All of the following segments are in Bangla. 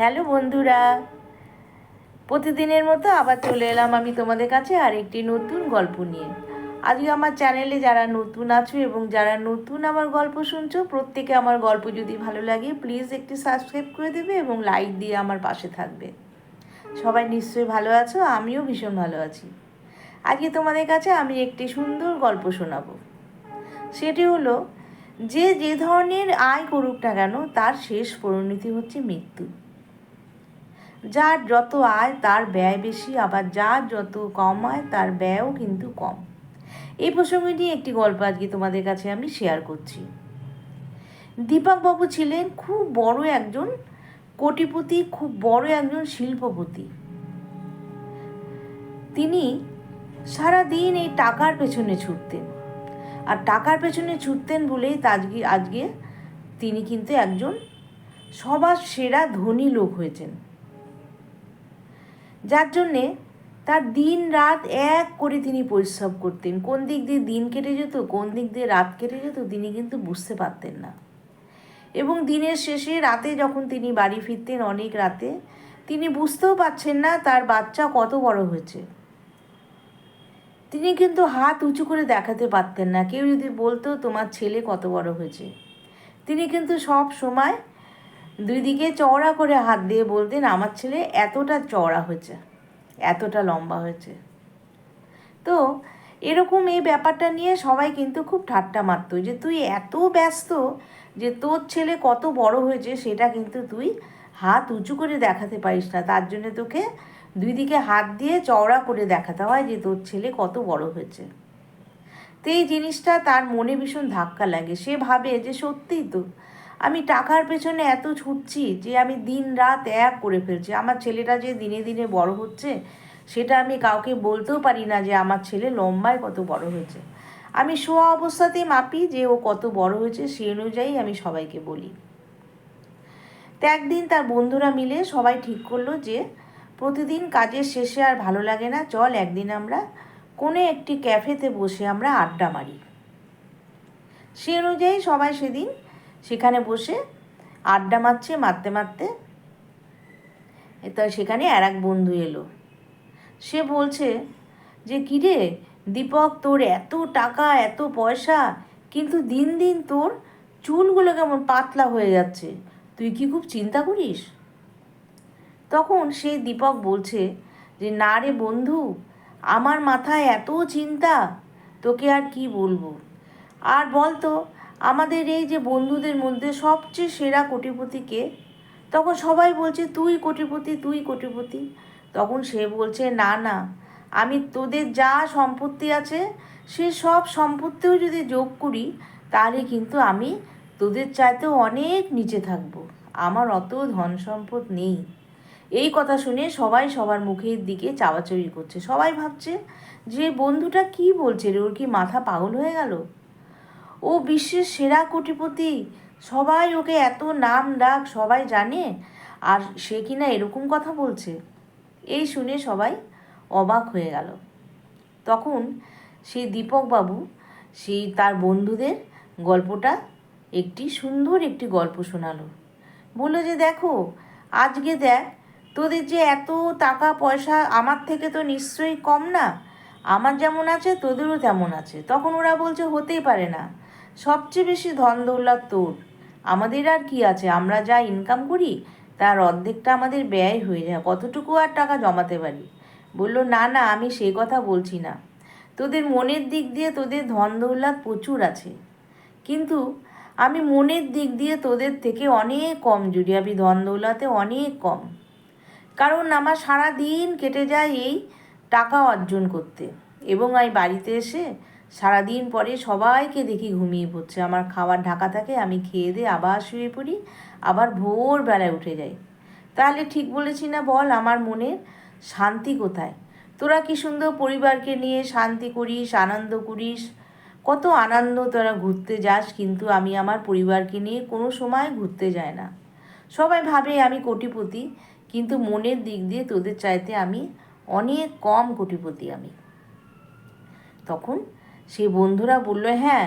হ্যালো বন্ধুরা। প্রতিদিনের মতো আবার চলে এলাম আমি তোমাদের কাছে আর একটি নতুন গল্প নিয়ে। আজকে আমার চ্যানেলে যারা নতুন আছো এবং যারা নতুন আমার গল্প শুনছো, প্রত্যেকে আমার গল্প যদি ভালো লাগে প্লিজ একটি সাবস্ক্রাইব করে দেবে এবং লাইক দিয়ে আমার পাশে থাকবে। সবাই নিশ্চয়ই ভালো আছো, আমিও ভীষণ ভালো আছি। আজকে তোমাদের কাছে আমি একটি সুন্দর গল্প শোনাবো। সেটি হলো, যে যে ধরনের আয় করুক না কেন, তার শেষ পরিণতি হচ্ছে মৃত্যু। যার যত আয়, তার ব্যয় বেশি, আবার যার যত কম আয়, তার ব্যয়ও কিন্তু কম। এই প্রসঙ্গে নিয়ে একটি গল্প আজকে তোমাদের কাছে আমি শেয়ার করছি। দীপকবাবু ছিলেন খুব বড় একজন কোটিপতি, খুব বড় একজন শিল্পপতি। তিনি সারা দিন এই টাকার পেছনে ছুটতেন। আর টাকার পেছনে ছুটতেন বলেই তা আজকে আজকে তিনি কিন্তু একজন সবার সেরা ধনী লোক হয়েছেন। যার জন্যে তার দিন রাত এক করে তিনি পরিশ্রম করতেন। কোন দিক দিয়ে দিন কেটে যেত, কোন দিক দিয়ে রাত কেটে যেত, তিনি কিন্তু বুঝতে পারতেন না। এবং দিনের শেষে রাতে যখন তিনি বাড়ি ফিরতেন অনেক রাতে, তিনি বুঝতেও পারছেন না তার বাচ্চা কত বড় হয়েছে। তিনি কিন্তু হাত উঁচু করে দেখাতে পারতেন না। কেউ যদি বলতো, তোমার ছেলে কত বড় হয়েছে? তিনি কিন্তু সব সময় দুই দিকে চওড়া করে হাত দিয়ে বলতেন, আমার ছেলে এতটা চওড়া হয়েছে, এতটা লম্বা হয়েছে। তো এরকম এই ব্যাপারটা নিয়ে সবাই কিন্তু খুব ঠাট্টা মারতো যে, তুই এত ব্যস্ত যে তোর ছেলে কত বড় হয়েছে, সেটা কিন্তু তুই হাত উঁচু করে দেখাতে পারিস না। তার জন্য তোকে দুই দিকে হাত দিয়ে চওড়া করে দেখাতে হয় যে, তোর ছেলে কত বড় হয়েছে। তো এই জিনিসটা তার মনে ভীষণ ধাক্কা লাগে। সে ভাবে যে, সত্যিই তো আমি টাকার পেছনে এত ছুটছি যে আমি দিন রাত এক করে ফেলছি। আমার ছেলেটা যে দিনে দিনে বড় হচ্ছে, সেটা আমি কাউকে বলতেও পারি না যে আমার ছেলে লম্বায় কত বড় হয়েছে। আমি শোয়া অবস্থাতেই মাপি যে ও কত বড় হয়েছে সে অনুযায়ী আমি সবাইকে বলি। তো একদিন তার বন্ধুরা মিলে সবাই ঠিক করল যে, প্রতিদিন কাজের শেষে আর ভালো লাগে না, চল একদিন আমরা কোনো একটি ক্যাফেতে বসে আমরা আড্ডা মারি। সে অনুযায়ী সবাই সেদিন সেখানে বসে আড্ডা মারছে, মারতে মারতে। তো সেখানে আর এক বন্ধু এলো। সে বলছে যে, কিরে দীপক, তোর এত টাকা, এত পয়সা, কিন্তু দিন দিন তোর চুলগুলো কেমন পাতলা হয়ে যাচ্ছে। তুই কি খুব চিন্তা করিস? তখন সেই দীপক বলছে যে, না রে বন্ধু, আমার মাথায় এত চিন্তা, তোকে আর কি বলব? আর বলতো আমাদের এই যে বন্ধুদের মধ্যে সবচেয়ে সেরা কোটিপতিকে, তখন সবাই বলছে, তুই কোটিপতি তুই কোটিপতি। তখন সে বলছে, না না, আমি তোদের যা সম্পত্তি আছে, সে সব সম্পত্তিও যদি যোগ করি, তাহলে কিন্তু আমি তোদের চাইতেও অনেক নিচে থাকব। আমার অত ধন সম্পদ নেই। এই কথা শুনে সবাই সবার মুখের দিকে চাওয়াচাওয়ি করছে। সবাই ভাবছে, যে বন্ধুটা কি বলছে রে? ওর কি মাথা পাগল হয়ে গেল? ও বিশ্বের সেরা কোটিপতি। সবাই ওকে এত নাম ডাক সবাই জানে, আর সে কিনা এরকম কথা বলছে। এই শুনে সবাই অবাক হয়ে গেল। তখন সেই দীপকবাবু, সেই তার বন্ধুদের গল্পটা একটি সুন্দর একটি গল্প শোনালো। বলল যে, দেখো, আজকে দেখ, তোদের যে এত টাকা পয়সা আমার থেকে তো নিশ্চয়ই কম না। আমার যেমন আছে, তোদেরও তেমন আছে। তখন ওরা বলছে, হতেই পারে না। সবচেয়ে বেশি ধন দৌলত তোর। আমাদের আর কি আছে? আমরা যা ইনকাম করি, তার অর্ধেকটা আমাদের ব্যয় হয়ে যায়। কতটুকু আর টাকা জমাতে পারি? বলল, না না, আমি সে কথা বলছি না। তোদের মনের দিক দিয়ে তোদের ধন দৌলত প্রচুর আছে। কিন্তু আমি মনের দিক দিয়ে তোদের থেকে অনেক কম জুড়ি। আমি ধন দৌলতে অনেক কম। কারণ আমার সারা দিন কেটে যায় এই টাকা অর্জন করতে। এবং আমি বাড়িতে এসে সারাদিন পরে সবাইকে দেখি ঘুমিয়ে পড়ছে। আমার খাবার ঢাকা থাকে, আমি খেয়ে দিয়ে আবার শুয়ে পড়ি, আবার ভোরবেলায় উঠে যাই। তাহলে ঠিক বলেছি না বল আমার মনের শান্তি কোথায়? তোরা কি সুন্দর পরিবারকে নিয়ে শান্তি করিস, আনন্দ করিস? কত আনন্দ তোরা ঘুরতে যাস, কিন্তু আমি আমার পরিবারকে নিয়ে কোনো সময় ঘুরতে যায় না। সবাই ভাবে আমি কোটিপতি, কিন্তু মনের দিক দিয়ে তোদের চাইতে আমি অনেক কম কোটিপতি আমি। তখন সেই বন্ধুরা বলল হ্যাঁ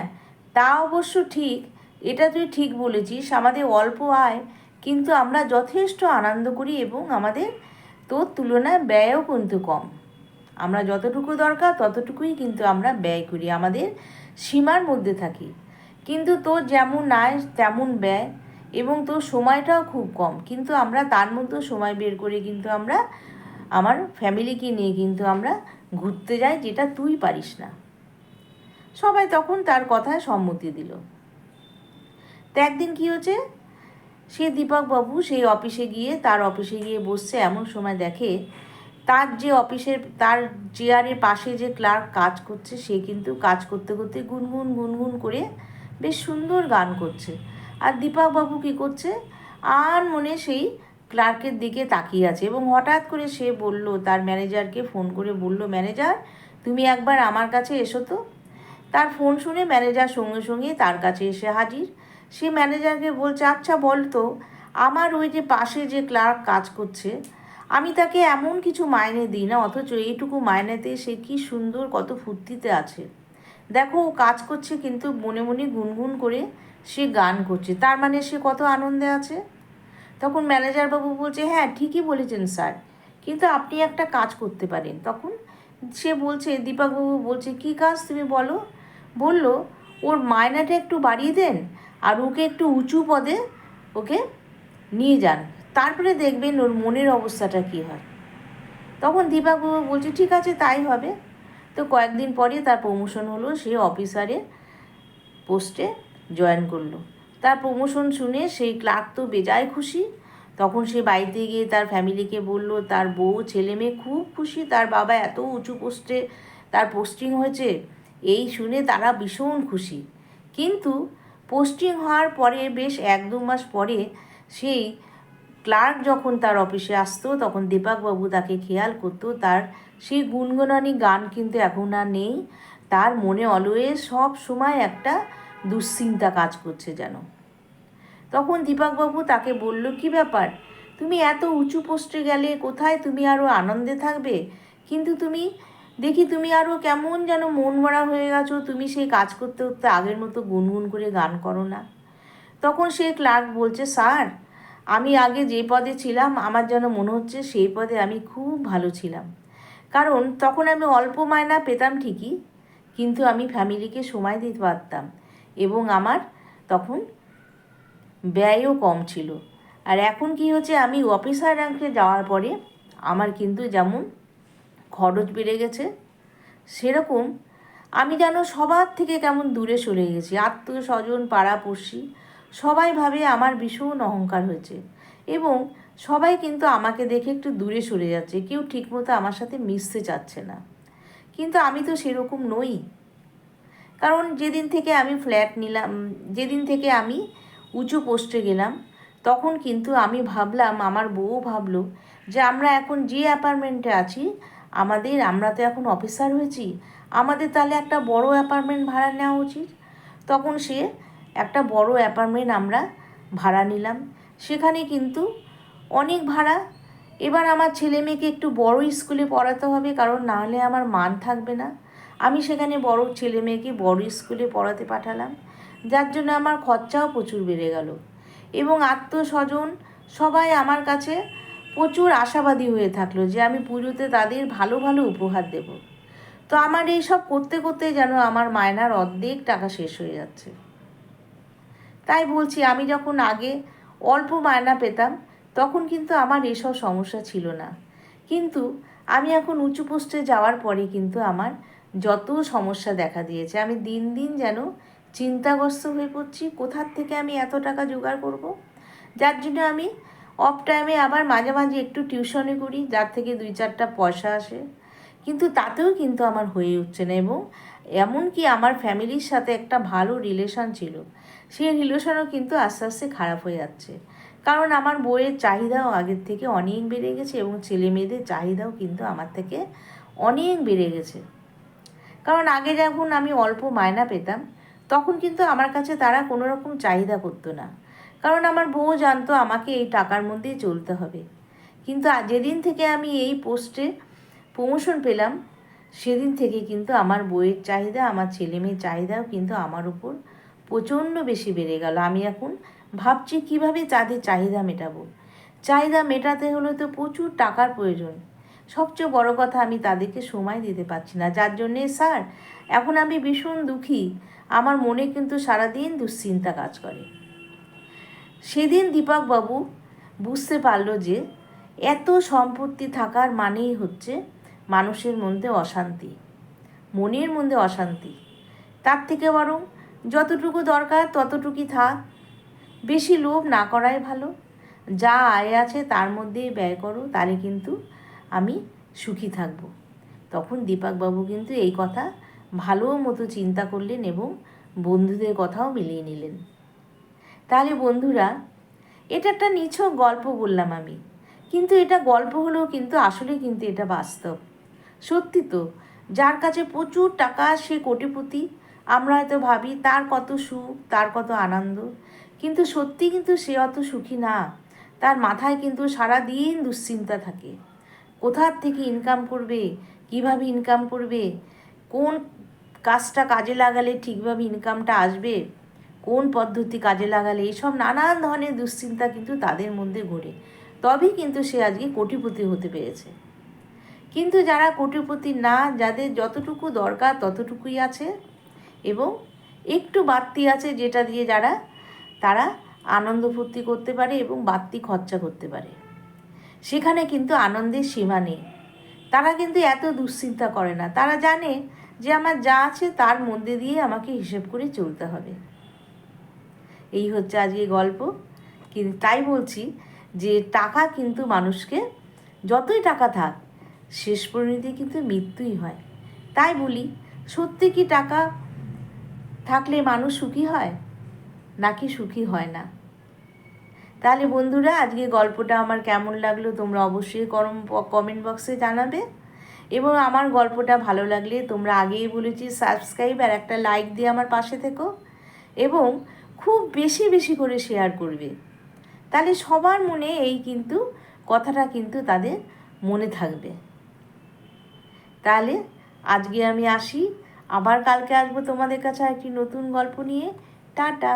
তা অবশ্য ঠিক। এটা তুই ঠিক বলেছিস। আমাদের অল্প আয়, কিন্তু আমরা যথেষ্ট আনন্দ করি এবং আমাদের তোর তুলনায় ব্যয়ও কিন্তু কম। আমরা যতটুকু দরকার, ততটুকুই কিন্তু আমরা ব্যয় করি। আমাদের সীমার মধ্যে থাকি। কিন্তু তোর যেমন আয়, তেমন ব্যয় এবং তোর সময়টাও খুব কম। কিন্তু আমরা তার মধ্যেও সময় বের করে কিন্তু আমরা আমার ফ্যামিলিকে নিয়ে কিন্তু আমরা ঘুরতে যাই, যেটা তুই পারিস না। সবাই তখন তার কথায় সম্মতি দিল। তো একদিন কী হচ্ছে সে দীপকবাবু সেই অফিসে গিয়ে, তার অফিসে গিয়ে বসছে, এমন সময় দেখে তার যে অফিসের, তার চেয়ারের পাশে যে ক্লার্ক কাজ করছে, সে কিন্তু কাজ করতে করতে গুনগুন গুনগুন করে বেশ সুন্দর গান করছে। আর দীপকবাবু কী করছে? আর মনে সেই ক্লার্কের দিকে তাকিয়ে আছে এবং হঠাৎ করে সে বলল, তার ম্যানেজারকে ফোন করে বলল ম্যানেজার তুমি একবার আমার কাছে এসো তো। তার ফোন শুনে ম্যানেজার সঙ্গে সঙ্গে তার কাছে এসে হাজির। সে ম্যানেজারকে বলছে আচ্ছা বল তো, আমার ওই যে পাশে যে ক্লার্ক কাজ করছে, আমি তাকে এমন কিছু মাইনে দিই না, অথচ এইটুকু মাইনেতে সে কি সুন্দর, কত ফুর্তিতে আছে। দেখো, ও কাজ করছে কিন্তু মনে মনে গুনগুন করে সে গান করছে, তার মানে সে কত আনন্দে আছে? তখন ম্যানেজার বাবু বলছে হ্যাঁ ঠিকই বলেছেন, স্যার, কিন্তু আপনি একটা কাজ করতে পারেন। তখন সে বলছে, দীপকবাবু বলছে, কি কাজ তুমি বলো? বলল, ওর মায়নাটা একটু বাড়িয়ে দেন আর ওকে একটু উঁচু পদে ওকে নিয়ে যান। তারপরে দেখবেন ওর মনের অবস্থাটা কী হয়। তখন দীপকবাবু বলছে, ঠিক আছে, তাই হবে। তো কয়েকদিন পরে তার প্রমোশন হলো, সে অফিসারে পোস্টে জয়েন করল। তার প্রমোশন শুনে সেই ক্লার্ক তো বেজায় খুশি। তখন সে বাড়িতে গিয়ে তার ফ্যামিলিকে বলল, তার বউ, ছেলে মেয়ে খুব খুশি, তার বাবা এত উঁচু পোস্টে তার পোস্টিং হয়েছে এই শুনে তারা ভীষণ খুশি। কিন্তু পোস্টিং হওয়ার পরে বেশ এক দু মাস পরে সেই ক্লার্ক যখন তার অফিসে আসতো, তখন দীপকবাবু তাকে খেয়াল করতো, তার সেই গুনগুনানি গান কিন্তু এখন আর নেই। তার মনে অলওয়েজ সব সময় একটা দুশ্চিন্তা কাজ করছে যেন। তখন দীপকবাবু তাকে বলল, কি ব্যাপার? তুমি এত উঁচু পোস্টে গেলে কোথায় তুমি আরও আনন্দে থাকবে? কিন্তু তুমি দেখি তুমি আরও কেমন যেন মন ভরা হয়ে গেছো, তুমি সেই কাজ করতে করতে আগের মতো গুনগুন করে গান করো না। তখন সে ক্লার্ক বলছে, স্যার, আমি আগে যে পদে ছিলাম, আমার যেন মনে হচ্ছে সেই পদে আমি খুব ভালো ছিলাম। কারণ তখন আমি অল্প মায়না পেতাম ঠিকই, কিন্তু আমি ফ্যামিলিকে সময় দিতে পারতাম এবং আমার তখন ব্যয়ও কম ছিল। আর এখন কি হচ্ছে, আমি অফিসার র্যাঙ্কে যাওয়ার পরে আমার কিন্তু যেমন খরচ বেড়ে গেছে। সেরকম আমি যেন সবার থেকে কেমন দূরে সরে গেছি। আত্মীয় স্বজন, পাড়াপড়শি, সবাই ভাবে আমার ভীষণ অহংকার হয়েছে এবং সবাই কিন্তু আমাকে দেখে একটু দূরে সরে যাচ্ছে। কেউ ঠিকমতো আমার সাথে মিশতে চাচ্ছে না। কিন্তু আমি তো সেরকম নই। কারণ যেদিন থেকে আমি ফ্ল্যাট নিলাম, যেদিন থেকে আমি উঁচু পোস্টে গেলাম, তখন কিন্তু আমি ভাবলাম, আমার বউ ভাবলো যে আমরা এখন যে অ্যাপার্টমেন্টে আছি আমাদের, আমরা তো এখন অফিসার হয়েছি, আমাদের তাহলে একটা বড় অ্যাপার্টমেন্ট ভাড়া নেওয়া উচিত। তখন সে একটা বড় অ্যাপার্টমেন্ট আমরা ভাড়া নিলাম। সেখানে কিন্তু অনেক ভাড়া। এবার আমার ছেলে মেয়েকে একটু বড় স্কুলে পড়াতে হবে, কারণ নাহলে আমার মান থাকবে না। আমি সেখানে বড় ছেলে মেয়েকে বড় স্কুলে পড়াতে পাঠালাম। যার জন্য আমার খরচাও প্রচুর বেড়ে গেল। এবং আত্মস্বজন সবাই আমার কাছে প্রচুর আশাবাদী হয়ে থাকল যে আমি পুজোতে তাদের ভালো ভালো উপহার দেব। তো আমার এই সব করতে করতে যেন আমার মায়নার অর্ধেক টাকা শেষ হয়ে যাচ্ছে। তাই বলছি, আমি যখন আগে অল্প মায়না পেতাম, তখন কিন্তু আমার এসব সমস্যা ছিল না। কিন্তু আমি এখন উঁচু পোস্টে যাওয়ার পরে কিন্তু আমার যত সমস্যা দেখা দিয়েছে, আমি দিন দিন যেন চিন্তাগ্রস্ত হয়ে পড়ছি, কোথার থেকে আমি এত টাকা জোগাড় করব? যার জন্য আমি অফ টাইমে আবার মাঝে মাঝে একটু টিউশনে করি, যার থেকে দুই চারটা পয়সা আসে। কিন্তু তাতেও কিন্তু আমার হয়ে উঠছে না এবং এমনকি আমার ফ্যামিলির সাথে একটা ভালো রিলেশন ছিল, সেই রিলেশনও কিন্তু আস্তে আস্তে খারাপ হয়ে যাচ্ছে। কারণ আমার বইয়ের চাহিদাও আগের থেকে অনেক বেড়ে গেছে এবং ছেলে মেয়েদের চাহিদাও কিন্তু আমার থেকে অনেক বেড়ে গেছে। কারণ আগে যখন আমি অল্প মায়না পেতাম, তখন কিন্তু আমার কাছে তারা কোনো রকম চাহিদা করতো না। কারণ আমার বউ জানতো আমাকে এই টাকার মধ্যেই চলতে হবে। কিন্তু যেদিন থেকে আমি এই পোস্টে প্রমোশন পেলাম, সেদিন থেকে কিন্তু আমার বইয়ের চাহিদা, আমার ছেলে মেয়ের চাহিদাও কিন্তু আমার উপর প্রচণ্ড বেশি বেড়ে গেল। আমি এখন ভাবছি কীভাবে তাদের চাহিদা মেটাবো? চাহিদা মেটাতে হলে তো প্রচুর টাকার প্রয়োজন। সবচেয়ে বড় কথা, আমি তাদেরকে সময় দিতে পারছি না। যার জন্যে, স্যার, এখন আমি ভীষণ দুঃখী। আমার মনে কিন্তু সারাদিন দুশ্চিন্তা কাজ করে। সেদিন দীপকবাবু বুঝতে পারল যে এত সম্পত্তি থাকার মানেই হচ্ছে মানুষের মধ্যে অশান্তি, মনের মধ্যে অশান্তি। তার থেকে বরং যতটুকু দরকার ততটুকুই থাক। বেশি লোভ না করাই ভালো। যা আয় আছে তার মধ্যেই ব্যয় করো, তাহলে কিন্তু আমি সুখী থাকব। তখন দীপকবাবু কিন্তু এই কথা ভালো মতো চিন্তা করলেন এবং বন্ধুদের কথাও মিলিয়ে নিলেন। তাহলে বন্ধুরা, এটা একটা নিছক গল্প বললাম আমি। কিন্তু এটা গল্প হলেও কিন্তু আসলে কিন্তু এটা বাস্তব। সত্যি তো, যার কাছে প্রচুর টাকা সে কোটিপতি। আমরা হয়তো ভাবি, তার কত সুখ, তার কত আনন্দ। কিন্তু সত্যি কিন্তু সে অত সুখী না। তার মাথায় কিন্তু সারা দিন দুশ্চিন্তা থাকে। কোথার থেকে ইনকাম করবে? কীভাবে ইনকাম করবে? কোন কাজটা কাজে লাগালে ঠিকভাবে ইনকামটা আসবে? কোন পদ্ধতি কাজে লাগালে এইসব নানান ধরনের দুশ্চিন্তা কিন্তু তাদের মধ্যে ঘোরে তবেই কিন্তু সে আজকে কোটিপতি হতে পেরেছে। কিন্তু যারা কোটিপতি না, যাদের যতটুকু দরকার ততটুকুই আছে এবং একটু বাড়তি আছে যেটা দিয়ে যারা, তারা আনন্দ ফুর্তি করতে পারে এবং বাড়তি খরচা করতে পারে। সেখানে কিন্তু আনন্দের সীমা নেই। তারা কিন্তু এত দুশ্চিন্তা করে না। তারা জানে যে আমার যা আছে তার মধ্যে দিয়ে আমাকে হিসেব করে চলতে হবে। এই হচ্ছে আজকে গল্প। কিন্তু তাই বলছি যে টাকা কিন্তু মানুষকে যতই টাকা থাক, শেষ পরিণতি কিন্তু মৃত্যুই হয়। তাই বলি, সত্যি কি টাকা থাকলে মানুষ সুখী হয়, নাকি সুখী হয় না? তাহলে বন্ধুরা আজকে গল্পটা আমার কেমন লাগল তোমরা অবশ্যই করম কমেন্ট বক্সে জানাবে। এবং আমার গল্পটা ভালো লাগলে তোমরা আগেই বলেছি সাবস্ক্রাইব আর একটা লাইক দিয়ে আমার পাশে থেকো। এবং খুব বেশি বেশি করে শেয়ার করবে। তাহলে সবার মনে এই কিন্তু কথাটা কিন্তু তাদের মনে থাকবে। তাহলে আজকে আমি আসি, আবার কালকে আসব তোমাদের কাছে একটি নতুন গল্প নিয়ে। টাটা!